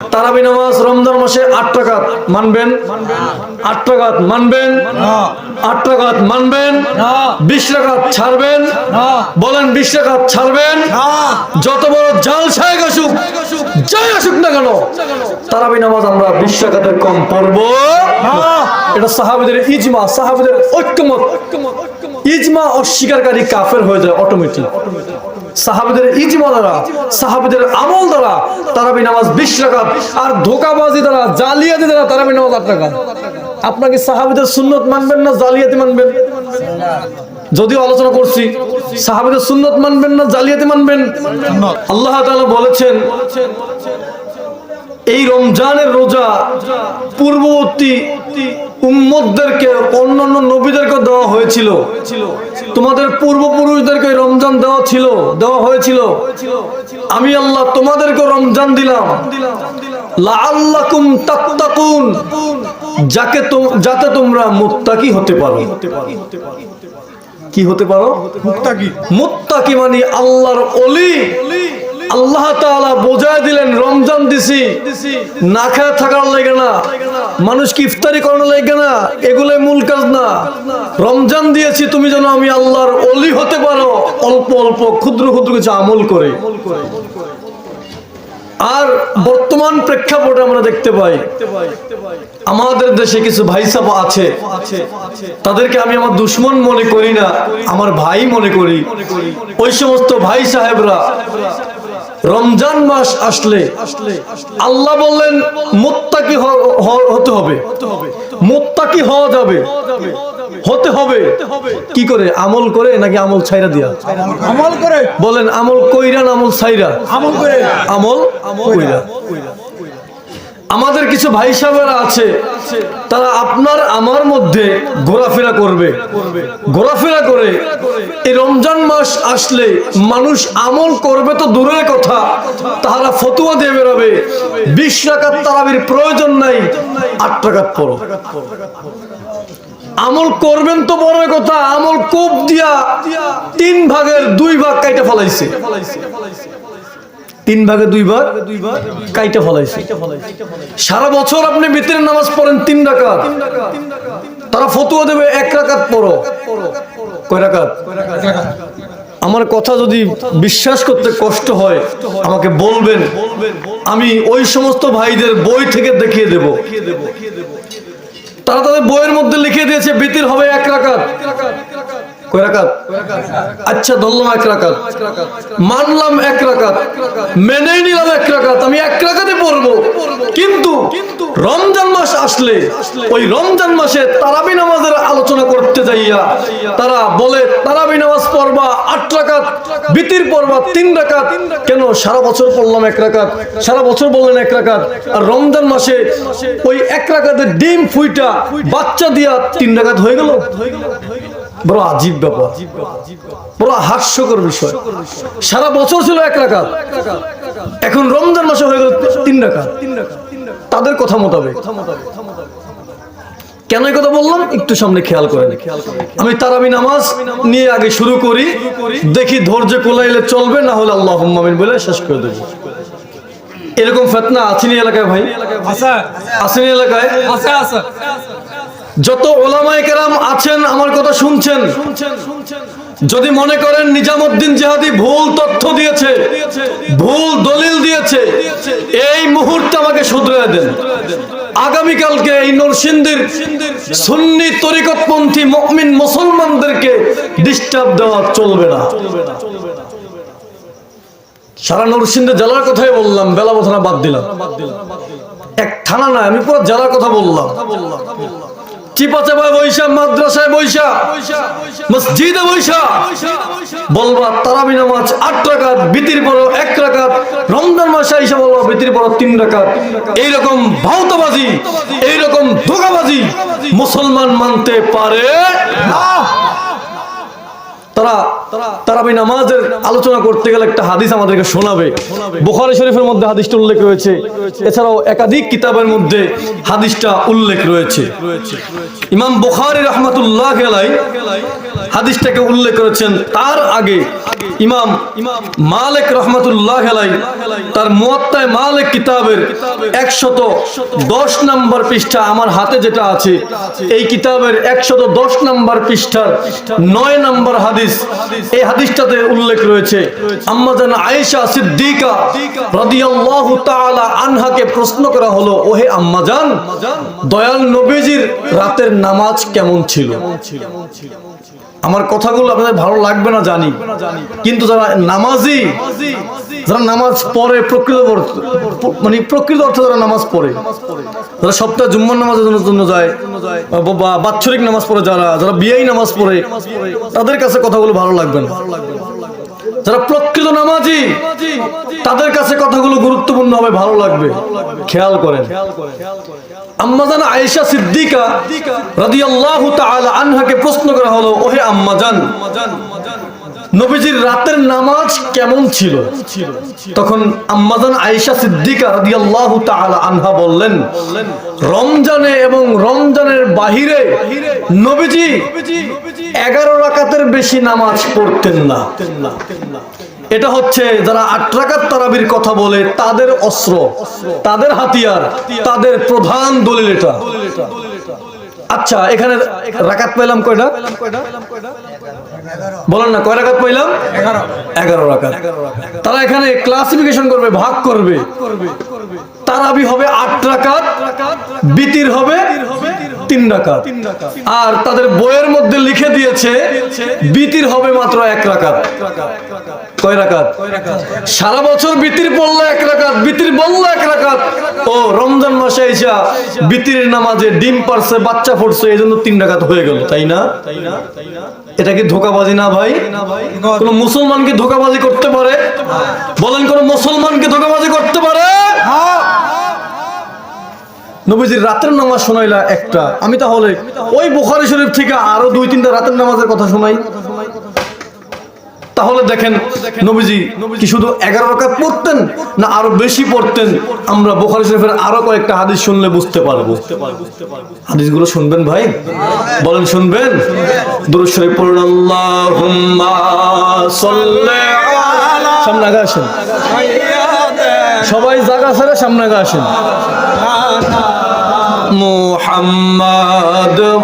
তারাবি নামাজ রমজান মাসে আট টাকাত মানবেন? আট টাকাত মানবেন? আট টাকাত মানবেন? বিশ টাকাত ছাড়বেন? বলেন বিশ টাকাত ছাড়বেন? যত বড় জাল সাহেব আসুক যাই আসুক না কেন তারাবি নামাজ আমরা বিশ টাকাতে কম পড়ব। এটা সাহাবিদের ইজমা সাহাবিদের ঐক্যমত। ইজমা অস্বীকারী কাফের হয়ে যায় অটোমেটিক সাহাবিদের ইজমা দ্বারা সাহাবিদের আমল দ্বারা তারাবি নামাজ বিশ রাখাত আর ধোকাবাজি দ্বারা, জালিয়াতি দ্বারা তারাবি নামাজ আট রাখাত আপনাকে সাহাবিদের সুন্নত মানবেন না জালিয়াতি মানবেন? যদিও আলোচনা করছি, সাহাবিদের সুন্নত মানবেন না জালিয়াতি মানবেন? আল্লাহ তাআলা বলেছেন এই রমজানের রোজা পূর্ববর্তী উম্মতদেরকে অন্যান্য নবীদেরকে দেওয়া হয়েছিল। তোমাদের পূর্বপুরুষদেরকে রমজান দেওয়া ছিল দেওয়া হয়েছিল। আমি আল্লাহ তোমাদেরকে রমজান দিলাম। যাকে যাতে তোমরা মুত্তাকি হতে পারো। কি হতে পারো? মুক্তাকি মুত্তাকি মানে আল্লাহর অলি। আল্লাহ তাআলা বোঝায় দিলেন, রমজান দিছি, না খেয়ে থাকার লাগে না, মানুষকে ইফতারি করানোর লাগে না, এগুলোই মূল কাজ না। রমজান দিয়েছি, তুমি যেন আমি আল্লাহর অলি হতে পারো, অল্প অল্প ক্ষুদ্র ক্ষুদ্র কিছু আমল করে। আর বর্তমান প্রেক্ষাপটে আমরা দেখতে পাই, আমাদের দেশে কিছু ভাই আছে, তাদেরকে আমি আমার দুশ্মন মনে করি না, আমার ভাই মনে করি। ওই সমস্ত ভাই সাহেবরা রমজান মাস আসলে আল্লাহ বললেন মোত্তাকি হতে হবে। মোত্তাকি হওয়া যাবে। হতে হবে। কি করে? আমল করে নাকি আমল ছাইরা দিয়া? আমল করে। বলেন আমল কইরা না আমল ছাইরা? আমল করে। আমল কইরা। আমাদের কিছু ভাই সাহেবেরা আছে, তারা আপনার আমার মধ্যে ঘোরাফেরা করবে। ঘোরাফেরা করে এই রমজান মাস আসলে মানুষ আমল করবে তো দূরের কথা, তাহারা ফতুয়া দিয়ে বেরোবে। বিশ টাকার তারাবির প্রয়োজন নাই, আট টাকার পড়ো। আমল করবেন তো বড় কথা, আমল কোপ দিয়া তিন ভাগের দুই ভাগ কাইটা ফলাইছে। তিন ভাগে দুই ভাগ দুই কাইটা ফলাইছে। সারা বছর আপনি ভিতরের নামাজ পড়েন তিন রাকাত। তারা ফতুয়া দেবে এক রাকাত পড়ো কয় রাকাত? আমার কথা যদি বিশ্বাস করতে কষ্ট হয়, আমাকে বলবেন। আমি ওই সমস্ত ভাইদের বই থেকে দেখিয়ে দেব। তারা তাদের বইয়ের মধ্যে লিখে দিয়েছে বিতির হবে এক রাকাত। কয় আচ্ছা ধরলাম এক রাকাত। মানলাম এক রাকাত। মেনেই নিলাম এক রাকাত। আমি এক রাকাতে পড়ব। কিন্তু রমজান মাস আসলে ওই রমজান মাসে তারাবি নামাজের আলোচনা করতে যাইয়া তারা বলে, তারাবি নামাজ পড়বা আট রাকাত, বিতির পড়বা তিন রাকাত। কেন? সারা বছর পড়লাম এক রাকাত, সারা বছর বললেন এক রাকাত। আর রমজান মাসে ওই এক রাকাতে ডিম ফুইটা বাচ্চা দিয়া তিন রাকাত হয়ে গেল। বড় আজীব ব্যাপার। বড় হাস্যকর বিষয়। সারা বছর ছিল এক রাকাত। এখন রমজান মাসে হয়ে গেল তিন রাকাত। তাদের কথা মোতাবেক। কেন এই কথা বললাম? একটু সামনে খেয়াল করে আমি তারাবি নামাজ নিয়ে আগে শুরু করি। দেখি ধৈর্য কোলাইলে চলবে না হলে আল্লাহ বলে শেষ করে দেবো। এরকম ফেতনা আছিনি এলাকায় ভাই? আসেনি এলাকায়? যত ওলামায়ে কেরাম আছেন, আমার কথা শুনছেন। যদি মনে করেন নিজামুদ্দিন জিহাদি ভুল তথ্য দিয়েছে, ভুল দলিল দিয়েছে, এই মুহূর্তে আমাকে শুধরে দেন। আগামীকালকে এই নরসিংদীর সুন্নি তরিকতপন্থী মুমিন মুসলমানদেরকে ডিস্টার্ব দেওয়া চলবে না। সারা নরসিংদী জেলার কথাই বললাম, বেলা বছর বাদ দিলাম। এক থানা নয়, আমি পুরো জেলার কথা বললাম। চিপাচাপায় বৈশা মাদ্রাসায় বৈশা মসজিদে বৈশা বলবা, তারাবি নামাজ আট রাকাত, বিতির পর এক রাকাত, রমজান মাসে এসে বলবা, বিতির পর তিন রাকাত। এইরকম ভাউতাবাজি এইরকম ধোকাবাজি মুসলমান মানতে পারে না। তারা তারাবি নামাজের আলোচনা করতে গেলে একটা হাদিস আমাদেরকে শোনাবে। বোখারি শরীফের মধ্যে হাদিসটা উল্লেখ রয়েছে। এছাড়াও একাধিক কিতাবের মধ্যে হাদিসটা উল্লেখ রয়েছে। ইমাম বোখারি রহমতুল্লাহ আলাই হাদিসটাকে উল্লেখ করেছেন তার আগে ইমাম মালিক রহমতুল্লাহ আলাই তার মুয়াত্তায় মালিক কিতাবের একশত দশ নম্বর পৃষ্ঠা আমার হাতে যেটা আছে, এই কিতাবের একশত দশ নম্বর পৃষ্ঠার নয় নম্বর হাদিস, এই হাদিসটাতে উল্লেখ রয়েছে আম্মাজান আয়েশা সিদ্দিকা রাদিয়াল্লাহু তাআলা আনহাকে প্রশ্ন করা হলো, ওহে আম্মাজান দয়াল নবীজির রাতের নামাজ কেমন ছিল? আমার কথাগুলো আপনাদের ভালো লাগবে না জানি। কিন্তু যারা নামাজি, যারা নামাজ পড়ে প্রকৃত মানে প্রকৃত অর্থে যারা নামাজ পড়ে, যারা সপ্তাহে জুম্মন নামাজের জন্য- যায় বা বাৎসরিক নামাজ পড়ে যারা যারা বিয়েই নামাজ পড়ে, তাদের কাছে কথাগুলো ভালো লাগবে না। যারা প্রকৃত নামাজি, তাদের কাছে কথাগুলো গুরুত্বপূর্ণ হবে, ভালো লাগবে। খেয়াল করেন। আম্মাজান আয়েশা সিদ্দিকা রাদিয়াল্লাহু তাআলা আনহাকে প্রশ্ন করা হলো, ওহে আম্মাজান নবীজির রাতের নামাজ কেমন ছিল? তখন আম্মাজান আয়েশা সিদ্দিকা রাদিয়াল্লাহু তাআলা আনহা বললেন, রমজানে এবং রমজানের বাহিরে নবীজি এগারো রাকাতের বেশি নামাজ পড়তেন না। এটা হচ্ছে যারা আট রাকাত তারাবির কথা বলে, তাদের অস্ত্র, তাদের হাতিয়ার, তাদের প্রধান দলিল এটা। আচ্ছা এখানে রাকাত পেলাম কয়টা? বলেন না, কয় রাকাত পাইলাম? এগারো রাকাত। তারা এখানে ক্লাসিফিকেশন করবে, ভাগ করবে। তারাবি হবে আট রাকাত, বিতির হবে তিন রাকাত। আর তাদের বইয়ের মধ্যে লিখে দিয়েছে বিতির হবে মাত্র এক রাকাত। কয় রাকাত? সারা বছর বিতির পড়ল এক রাকাত বিতির বলল এক রাকাত। ও রমজান মাসে এসা বিতির নামাজে ডিম পারছে বাচ্চা ফুটছে এই জন্য তিন রাকাত হয়ে গেল তাই না? এটা কি ধোকাবাজি না ভাই? কোন মুসলমানকে ধোকাবাজি করতে পারে? বলেন কোন মুসলমানকে ধোকাবাজি করতে পারে? নবীজির রাতের নামাজ শোনাইলা একটা। আমি তাহলে ওই বুখারি শরীফ থেকে আরও দুই, তিনটা রাতের নামাজের কথা শোনাই। তাহলে দেখেন নবীজি কি শুধু এগারো রাকাত পড়তেন না আরও বেশি পড়তেন? আমরা বুখারি শরীফের আরও কয়েকটা হাদিস শুনলে বুঝতে পারব। হাদিসগুলো শুনবেন ভাই? বলেন, শুনবেন? সামনে আগে আসেন। সবাই জায়গা ছেড়ে সামনে আগে আসেন।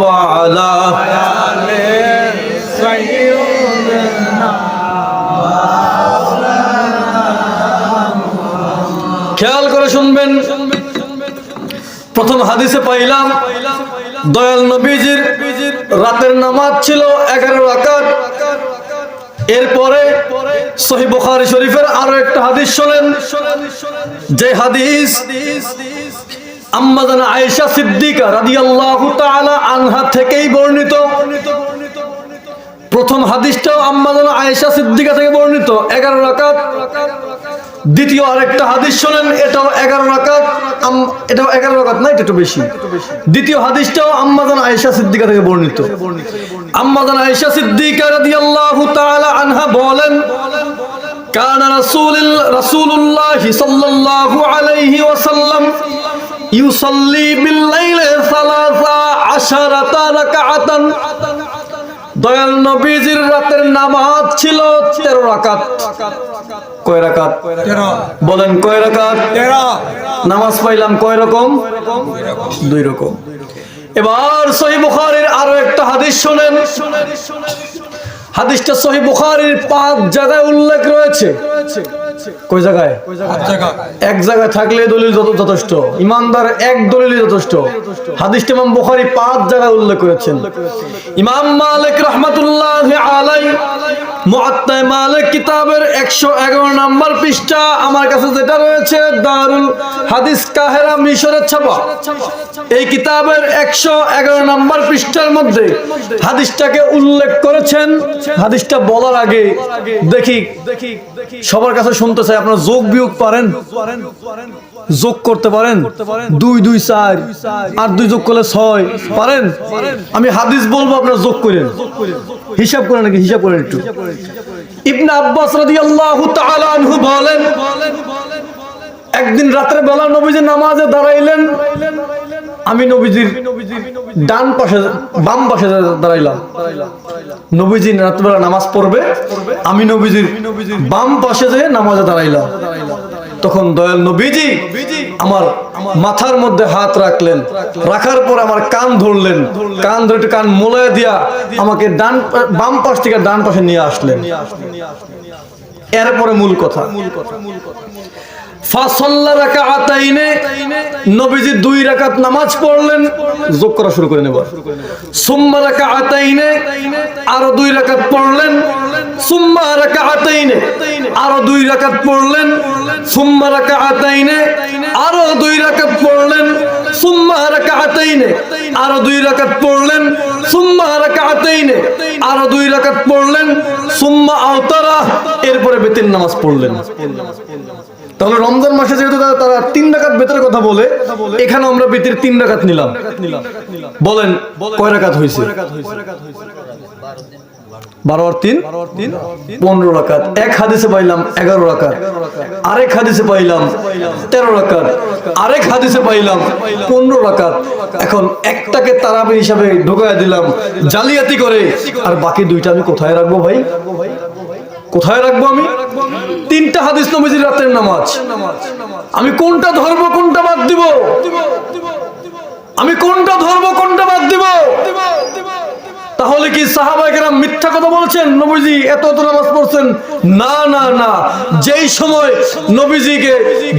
ওয়া আলা খেয়াল করে শুনবেন। প্রথম হাদিসে পাইলাম, দয়াল নবীজির রাতের নামাজ ছিল এগারো রাকাত। এরপরে সহি বুখারী শরীফের আরও একটা হাদিস শোনেন, যে হাদিস আম্মাদান আয়েশা সিদ্দিকা রাদিয়াল্লাহু তাআলা আনহা থেকেই বর্ণিত। প্রথম হাদিসটাও আম্মাদান আয়েশা সিদ্দিকা থেকে বর্ণিত, এগারো রাকাত। দ্বিতীয় আরেকটা হাদিস শোনেন, এটাও এগারো রাকাত। এটাও এগারো রাকাত না, এটা একটু বেশি। দ্বিতীয় হাদিসটাও আম্মাদান আয়েশা সিদ্দিকা থেকে বর্ণিত। আম্মাদান আয়েশা সিদ্দিকা রাদিয়াল্লাহু তাআলা আনহা বলেন, কানা রাসূল রাসূলুল্লাহ সাল্লাল্লাহু আলাইহি ওয়াসাল্লাম ইউসল্লি বিল্লাইলে সালাসা আশারাতা রাকাআতান দয়াল নবীজির রাতের নামাজ ছিল তেরো রাকাত। কয় রাকাত? বলেন কয় রাকাত? নামাজ পাইলাম কয় রকম? দুই রকম। এবার সহি বুখারির আরও একটা হাদিস শোনেন। হাদিসটা সহি বুখারির পাঁচ জায়গায় উল্লেখ রয়েছে। কই জায়গায়? এক জায়গায় থাকলে দলিল যথেষ্ট। ইমানদার এক দলিলই যথেষ্ট। হাদিসটা ইমাম বুখারী পাঁচ জায়গায় উল্লেখ করেছেন। ইমাম মালিক রাহমাতুল্লাহ আলাই মালিক কিতাবের 111 নাম্বার পৃষ্ঠা আমার কাছে যেটা রয়েছে দারুল হাদিস কাহেরা মিশরের ছাপা। এই কিতাবের 111 নাম্বার পৃষ্ঠার মধ্যে হাদিসটাকে উল্লেখ করেছেন। হাদিসটা বলার আগে দেখি দেখি সবার কাছে শুনতে চাই আপনারা যোগ বিয়োগ পারেন, যোগ করতে পারেন, দুই দুই, চার আর দুই যোগ করলে ছয়, পারেন? আমি হাদিস বলব, আপনারা যোগ করেন। হিসাব করেন নাকি? হিসাব করেন একটু। ইবনে আব্বাস রাদিয়াল্লাহু তাআলা আনহু বলেন, একদিন রাতের বেলা নবীজি নামাজে দাঁড়াইলেন আমি নবীজির ডান পাশে বাম পাশে দাঁড়াইলাম। নবীজি রাত্রবেলা নামাজ পড়বে আমি নবীজির বাম পাশে যে নামাজে দাঁড়াইলাম। তখন দয়াল নবীজি আমার মাথার মধ্যে হাত রাখলেন। রাখার পর আমার কান ধরলেন। কান ধরে কান মোলায় দিয়া আমাকে ডান বাম পাশ থেকে ডান পাশে নিয়ে আসলেন। এরপরে মূল কথা। ফাসল্লা রাকাতাইনে দুই নামাজ পড়লেন, যোগ করা শুরু করে রাকাতাইনে আরও দুই রাকাত পড়লেন, সুম্মা রাকাতাইনে আরও দুই রাকাত পড়লেন রাকাতাইনে আরও দুই রাকাত পড়লেন, সুম্মা রাকাতাইনে আরও দুই পড়লেন, সুম্মা রাকাতাইনে আরও দুই রাকাত পড়লেন, সুম্মা আওতারা, এরপরে বেতের নামাজ পড়লেন। তাহলে রমজান মাসে যেহেতু তারা- তিন ডাকাত বেতের কথা বলে এখানে আমরা বেতের তিন ডাকাত নিলাম। বলেন, কয় রাকাত হয়েছে? বারো আর তিন? পনেরো রাকাত। এক হাদিসে পাইলাম এগারো রাকাত। আরেক হাদিসে পাইলাম তেরো রাকাত। আরেক হাদিসে পাইলাম পনেরো রাকাত। এখন একটাকে তারাবি হিসাবে ঢোকায় দিলাম, জালিয়াতি করে। আর বাকি দুইটা আমি কোথায় রাখব ভাই? কোথায় রাখব আমি? তিনটা হাদিস নবীজির রাতের নামাজ। আমি কোনটা ধর্ম কোনটা বাদ দিব? আমি কোনটা ধর্ম কোনটা বাদ দিব? তাহলে কি সাহাবাহিকেরা মিথ্যা কথা বলছেন? নবীজি এত এত নামাজ পড়ছেন? না না না। যেই সময় নবীজিকে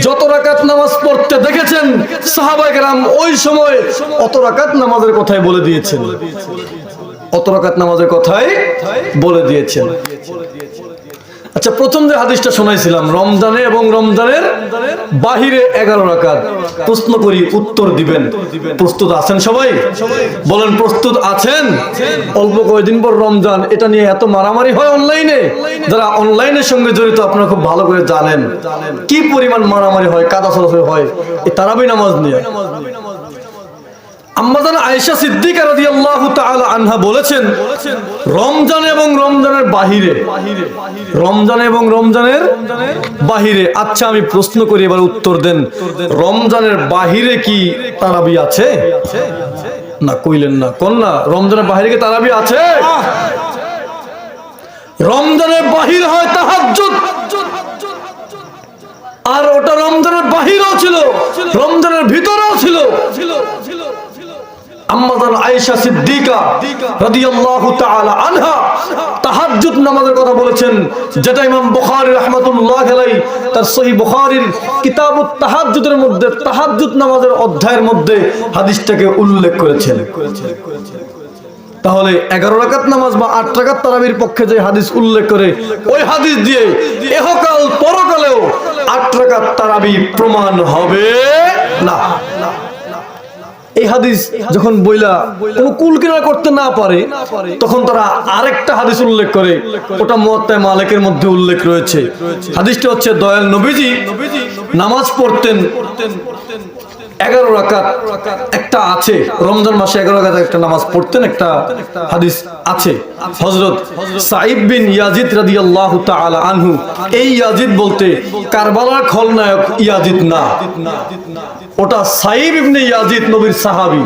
যত রাকাত নামাজ পড়তে দেখেছেন সাহাবাহিকেরাম ওই সময় অত রাকাত নামাজের কথাই বলে দিয়েছেন। অত রাকাত নামাজের কথাই বলে দিয়েছেন। আচ্ছা প্রথম যে হাদিসটা শোনাইছিলাম, রমজানে এবং রমজানের বাহিরে এগারো রাকাত। প্রশ্ন করি, উত্তর দিবেন। প্রস্তুত আছেন সবাই? বলেন, প্রস্তুত আছেন? অল্প কয়েকদিন পর রমজান, এটা নিয়ে এত মারামারি হয় অনলাইনে? যারা অনলাইনের সঙ্গে জড়িত, আপনারা খুব ভালো করে জানেন। কি পরিমাণ মারামারি হয়, কাদা সরাসরি হয়? এই তারাবি নামাজ নিয়ে। আয়েশা বলেছেন, রমজান এবং রমজানের বাহিরে, রমজান এবং রমজানের বাহিরে আচ্ছা আমি প্রশ্ন করি, এবার উত্তর দেন, রমজানের বাহিরে কি তারাবি আছে? না, কইলেন না, কোন না? রমজানের বাহিরে কি তারাবি আছে? রমজানের বাহির হয় তাহাজ্জুদ। আর ওটা রমজানের বাহিরেও ছিল, রমজানের ভিতরেও ছিল। আম্মাজান আয়েশা সিদ্দিকা নামাজের কথা বলেছেন, যেটা ইমাম তার মধ্যে নামাজের অধ্যায়ের মধ্যে হাদিসটাকে উল্লেখ করেছেন। তাহলে এগারো রাকাত নামাজ বা আট রাকাত তারাবির পক্ষে যে হাদিস উল্লেখ করে, ওই হাদিস দিয়ে এহকাল পরকালেও আট রাকাত তারাবি প্রমাণ হবে না। এই হাদিস যখন বইলা কোনো কুল কিনা করতে না পারে, তখন তারা আরেকটা হাদিস উল্লেখ করে। ওটা মুয়াত্তায় মালিকের মধ্যে উল্লেখ রয়েছে। হাদিসটা হচ্ছে, দয়াল নবীজি নামাজ পড়তেন এগারো রাকাত একটা আছে। রমজান মাসে এগারো রাকাত একটা নামাজ পড়তেন, একটা হাদিস আছে। হজরত সাইব বিন ইয়াজিদ রাদিয়াল্লাহু তাআলা আনহু, এই ইয়াজিদ বলতে কারবালার খলনায়ক ইয়াজিদ না। ওটা সাইব ইবনে ইয়াজিদ নবীর সাহাবী।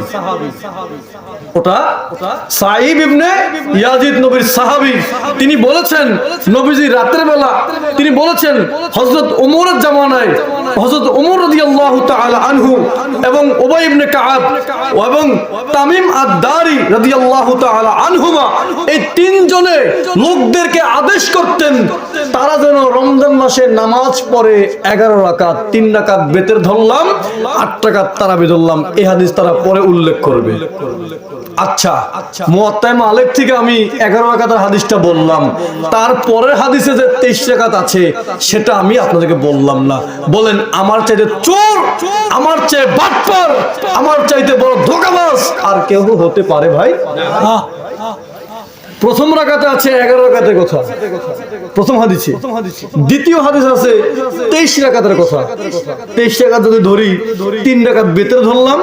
ওটা নবীর সাহাবী। তিনি বলেছেন, নবীজি রাতের বেলা তিনি বলেছেন, হযরত ওমরের জামানায়, হযরত ওমর রাদিয়াল্লাহু আনহু এবং উবাই ইবনে কাআব এবং তামিম আদ-দারি রাদিয়াল্লাহু আনহুমা এই তিনজনে লোকদেরকে আদেশ করতেন, তারা যেন রমজান মাসে নামাজ পড়ে এগারো রাকাত, তিন রাকাত বেতের ধরলাম, আট রাকাত তারাবি ধরলাম। এই হাদিস তারা পরে উল্লেখ করবে। আচ্ছা মুয়াত্তায় মালিক থেকে আমি এগারো রাকাতের হাদিসটা বললাম। তারপরের হাদিসে যে তেইশ রাকাত আছে সেটা আমি আপনাদেরকে বললাম না। বলেন আমার চাইতে চোর আমার চেয়ে বাটপার আমার চাইতে বড় ধোকাবাস আর কেউ হতে পারে ভাই? প্রথম রাকাতে আছে এগারো রাকাতের কথা। প্রথম হাদিসে। দ্বিতীয় হাদিস আছে তেইশ রাকাতের কথা। তেইশ রাকাত যদি ধরি, তিন রাকাত বেতের ধরলাম,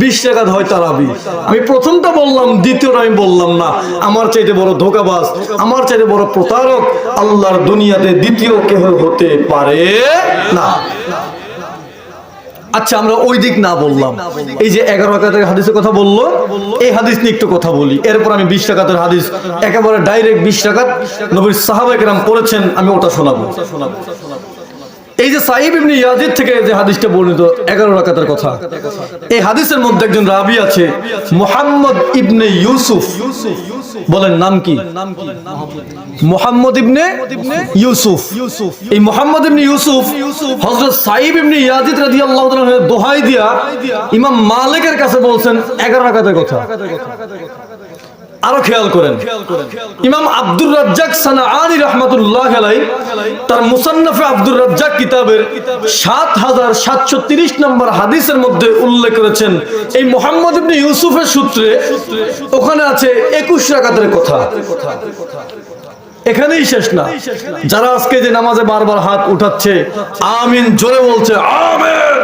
বিশ রাকাত হয় তারাবি। আমি প্রথমটা বললাম, দ্বিতীয়টা আমি বললাম না। আমার চাইতে বড় ধোকাবাজ, আমার চাইতে বড় প্রতারক, আল্লাহর দুনিয়াতে দ্বিতীয় কেহ হতে পারে না। আচ্ছা আমরা ওই দিক না বললাম। এই যে এগারো রাকাতের হাদিসের কথা বলল, এই হাদিস নিয়ে একটু কথা বলি। এরপর আমি বিশ টাকাতের হাদিস, একেবারে ডাইরেক্ট বিশ টাকাত নবীর সাহাবাইকেরাম করেছেন আমি ওটা শোনাবো। এই যে সাহিব ইবনে ইয়াজিদ থেকে যে হাদিসটা বর্ণিত, এগারো রাকাতের কথা। এই হাদিসের মধ্যে একজন রাবি আছে, মোহাম্মদ ইবনে ইউসুফ। বলেন নাম কি? মোহাম্মদ ইবনে ইউসুফ। এই মোহাম্মদ ইবনে ইউসুফ হযরত সাইব ইবনে ইয়াজিদ রাদিয়াল্লাহু তাআলা দোহাই দিয়া ইমাম মালিকের কাছে বলছেন 11 রাকাতের কথা। আরও খেয়াল করেন। ইমাম আব্দুর রাজ্জাক সানাআনি রাহমাতুল্লাহ আলাই তার মুসান্নাফে আব্দুর রাজ্জাক কিতাবের 7730 নম্বর হাদিসের মধ্যে উল্লেখ করেছেন, এই মোহাম্মদ ইউসুফের সূত্রে ওখানে আছে 21 রাকাতের কথা। এখানেই শেষ না। যারা আজকে যে নামাজে বারবার হাত উঠাচ্ছে, আমিন জোরে বলছে, আমিন।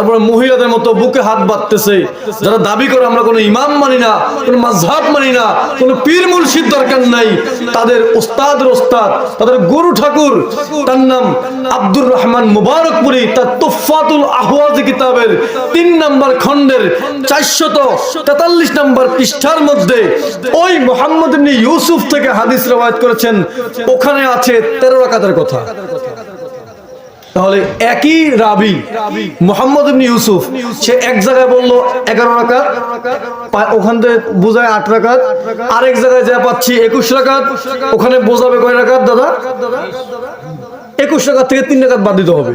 তারপরে মহিলাদের মতো বুকে হাত বাঁধতেছে। যারা দাবি করে আমরা কোনো ইমাম মানি না, কোনো মাঝহাব মানি না, কোনো পীর মুর্শিদ দরকার নাই, তাদের ওস্তাদ ওস্তাদ, তাদের গুরু ঠাকুর, তার নাম আব্দুর রহমান মুবারকপুরি, তার তোফাতুল আহওয়াজ কিতাবের তিন নম্বর খণ্ডের চারশত তেতাল্লিশ নম্বর পৃষ্ঠার মধ্যে ওই মোহাম্মদ ইউসুফ থেকে হাদিস রবায়ত করেছেন, ওখানে আছে তেরো রাকাতের কথা। তাহলে একই রাবি মোহাম্মদ ইবনি ইউসুফ সে এক জায়গায় বলল এগারো রাকাত ওখান থেকে বোঝায় আট রাকাত। আরেক জায়গায় যা পাচ্ছি একুশ রাকাত ওখানে বোঝাবে কয় রাকাত দাদা। একুশ রাকাত থেকে তিন রাকাত বাদ দিতে হবে।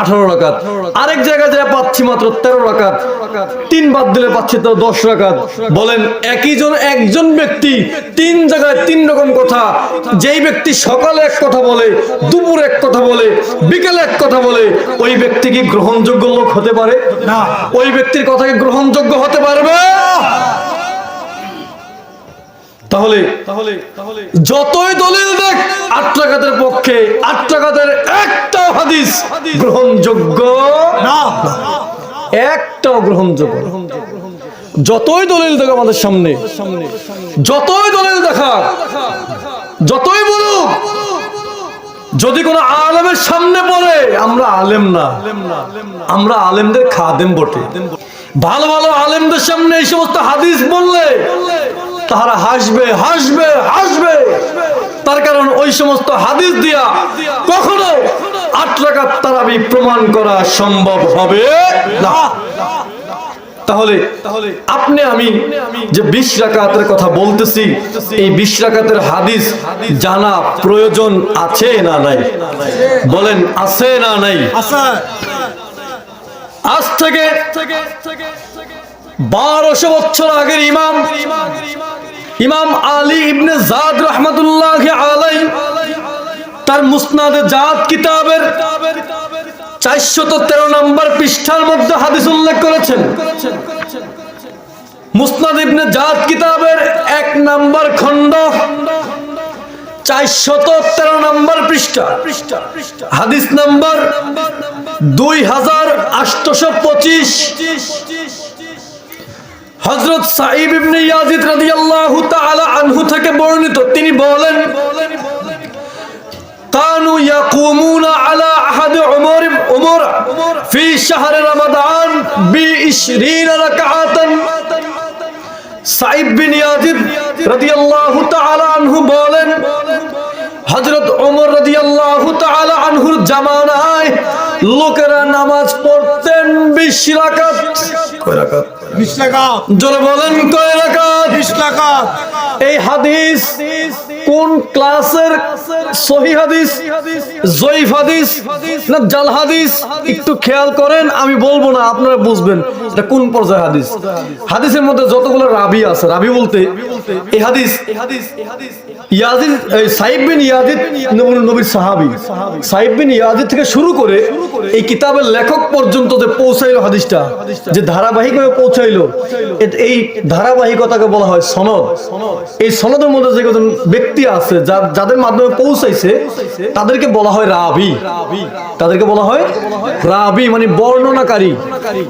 আঠারো রাকাত আরেক জায়গায় যা পাচ্ছি মাত্র তেরো রাকাত তিন বাদ দিলে পাচ্ছি তো দশ রাকাত বলেন একই জন একজন ব্যক্তি তিন জায়গায় তিন রকম কথা। যেই ব্যক্তি সকালে এক কথা বলে দুপুর এক কথা বলে বিকেলে এক কথা বলে ওই ব্যক্তি কি গ্রহণযোগ্য লোক হতে পারে? না। ওই ব্যক্তির কথা কি গ্রহণযোগ্য হতে পারবে? তাহলে তাহলে তাহলে। যতই দলিল দেখ আট টাকাতের পক্ষে আট টাকাতের একটা হাদিস গ্রহণযোগ্য না। একটাও গ্রহণযোগ্য। যতই দলিল দেখ আমাদের সামনে যতই দলিল দেখা যতই বলুক যদি কোনো আলেমের সামনে পড়ে আমরা আলেম না। আমরা আলেমদের খাদেম বটে। ভালো ভালো আলেমদের সামনে এই সমস্ত হাদিস বললে তাহারা হাসবে হাসবে হাসবে। তার কারণ ওই সমস্ত হাদিস দিয়া কখনো আট টাকার তারাবি প্রমাণ করা সম্ভব হবে না। তাহলে আপনি আমি যে বিশ রাকাতের কথা বলতেছি এই বিশ রাকাতের হাদিস জানা প্রয়োজন আছে না নাই? বলেন আছে না নাই? আজ থেকে বারোশো বছর আগের ইমাম ইমাম আলী ইবনে জাদ রহমতুল্লাহ আলাই তার মুসনাদে জাত কিতাবের চারশত তেরো নম্বর পৃষ্ঠার মধ্যে হাদিস উল্লেখ করেছেন। মুসনাদ ইবনে জাত কিতাবের এক নম্বর খণ্ড, চারশত তেরো নম্বর পৃষ্ঠা। হাদিস নম্বর দুই হাজার আটশো পঁচিশ। হজরত সাইব ইবনে ইয়াজিদ রাদিয়াল্লাহু তাআলা আনহু থেকে বর্ণিত, তিনি বলেন, কানু ইয়াকুমুনা আলা আহাদ উমর উমর ফি শাহর রমাদান বি 20 রাকাআতান। সাইব বিন ইয়াজিদ রাদিয়াল্লাহু তাআলা আনহু বলেন হযরত ওমর রাদিয়াল্লাহু তাআলা আনহুর জামানায় লোকেরা নামাজ পড়তেন 20 রাকাত। কয় রাকাত? বিশ টাকা জোরে বলেন কয় রাকাত? বিশ এই হাদিস কোন ক্লাসের সহি হাদিস জয়ীফ হাদিস না জাল হাদিস? একটু খেয়াল করেন আমি বলব না আপনারা বুঝবেন এটা কোন পর্যায়ে হাদিস। হাদিসের মধ্যে যতগুলো রাবি আছে রাবি বলতে এই হাদিস ইয়াজিদ সাইব বিন ইয়াজিদ নবীর- নবীর সাইব বিন ইয়াজিদ থেকে শুরু করে এই কিতাবের লেখক পর্যন্ত যে পৌঁছাইলো হাদিসটা যে ধারাবাহিকভাবে পৌঁছাইলো এই ধারাবাহিকতাকে বলা হয় সনদ। এই সনদের মধ্যে যে কজন ব্যক্তি আছে যাদের মাধ্যমে পৌঁছাইছে তাদেরকে বলা হয় রাবি। তাদেরকে বলা হয় রাবি মানে বর্ণনাকারী।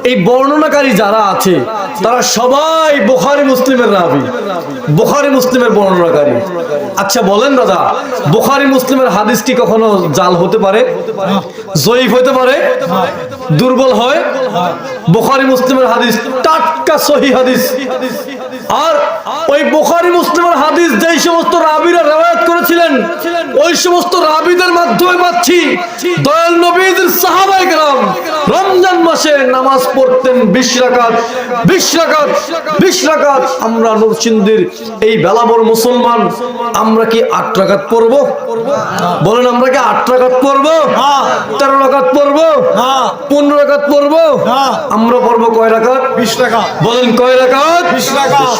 এই বর্ণনাকারী যারা আছে তারা সবাই বোখারি মুসলিমের রাবি। বুখারি মুসলিমের বর্ণনাকারী। আচ্ছা বলেন দাদা, বুখারি মুসলিমের হাদিস কি কখনো জাল হতে পারে? জয়ীফ হতে পারে? দুর্বল হয়? বুখারি মুসলিমের হাদিস টাটকা সহি হাদিস। আর ওই বুখারি মুসলিমের হাদিস যেই সমস্ত রাবিরা রেওয়ায়াত করেছিলেন ওই সমস্ত রাবিদের মাধ্যমে পাচ্ছি দয়াল নবীদের সাহাবাই গ্রাম রমজান মাসে নামাজ পড়তেন বিশ রাকাত বিশ রাকাত বিশ রাকাত আমরা নরসিংদীর এই বেলাবর মুসলমান আমরা কি আট রাকাত পড়ব বলেন আমরা কি আট রাকাত পড়ব। তেরো রাকাত পড়ব। পনেরো রাকাত পড়ব। আমরা পড়ব কয় রাকাত বিশ টাকা বলেন কয় রাকাত বিশ রাকাত।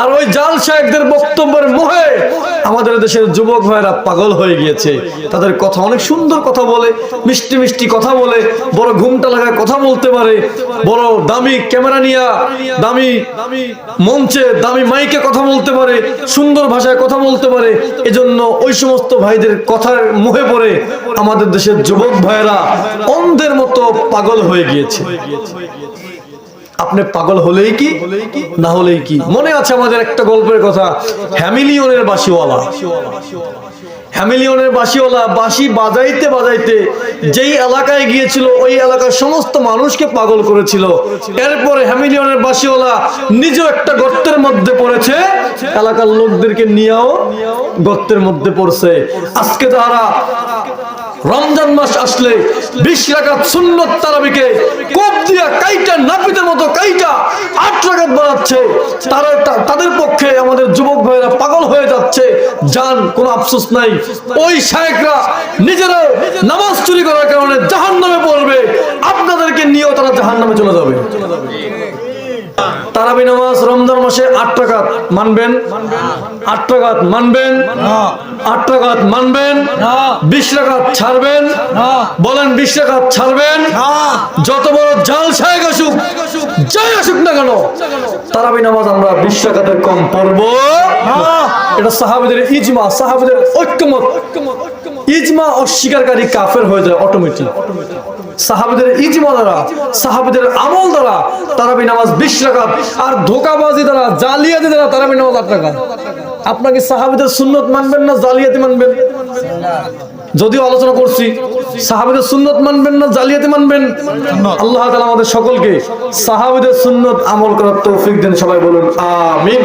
আর ওই জাল সাহেবদের বক্তব্যের মোহে আমাদের দেশের যুবক ভাইরা পাগল হয়ে গিয়েছে। তাদের কথা অনেক সুন্দর কথা বলে, মিষ্টি মিষ্টি কথা বলে, বড় ঘুমটা লাগায় কথা বলতে পারে, বড় দামি ক্যামেরা নিয়ে, দামি মঞ্চে দামি মাইকে কথা বলতে পারে, সুন্দর ভাষায় কথা বলতে পারে। এজন্য ওই সমস্ত ভাইদের কথার মুহে পড়ে আমাদের দেশের যুবক ভাইয়েরা অন্ধের মতো পাগল হয়ে গিয়েছে। আপনি পাগল হলেই কি, না হলেই কি? মনে আছে আমাদের একটা গল্পের কথা, হ্যামিলিয়নের বাসিওয়ালা হ্যামিলিয়নের বাসিওয়ালা বাঁশি বাজাইতে বাজাইতে যেই এলাকায় গিয়েছিল, ওই এলাকার সমস্ত মানুষকে পাগল করেছিল। এরপরে হ্যামিলিয়নের বাসিওয়ালা নিজেও একটা গর্তের মধ্যে পড়েছে। এলাকার লোকদেরকে নিয়েও গর্তের মধ্যে পড়ছে। আজকে তারা রমজান মাস আসলে বিশ রাকাত সুন্নত তারাবিকে কোপ দিয়া কাইটা নাপিতের মতো কাইটা আট রাকাত বানাচ্ছে। তারা তাদের পক্ষে আমাদের যুবক ভাইয়েরা পাগল হয়ে যাচ্ছে। যান, কোনো আফসোস নাই। ওই শায়েকরা নিজেরাও নামাজ চুরি করার কারণে জাহান নামে পড়বে। আপনাদেরকে নিয়েও তারা জাহান নামে চলে যাবে। তারাবি নামাজ রমজান মাসে আট টাকাত মানবেন? আট টাকাত মানবেন? আট টাকাত মানবেন? বিশ টাকাত ছাড়বেন? বলেন বিশ টাকাত ছাড়বেন? যত বড় জাল সাহেব আসুক যাই আসুক না কেন তারাবি নামাজ আমরা বিশ টাকাতের কম পড়ব। এটা সাহাবিদের ইজমা সাহাবিদের ঐক্যমত। ইজমা অস্বীকারী কাফের হয়ে যায় অটোমেটিক সাহাবিদের ইজমা দ্বারা সাহাবিদের আমল দ্বারা তারাবি নামাজ বিশ রাকাত, আর ধোকাবাজি দ্বারা, জালিয়াতি দ্বারা তারাবি নামাজ আট রাকাত। আপনাকে সাহাবিদের সুন্নত মানবেন না জালিয়াতি মানবেন? যদিও আলোচনা করছি, সাহাবিদের সুন্নত মানবেন না জালিয়াতি মানবেন? আল্লাহ তাআলা আমাদের সকলকে সাহাবিদের সুন্নত আমল করার তৌফিক দেন, সবাই বলুন, আমিন।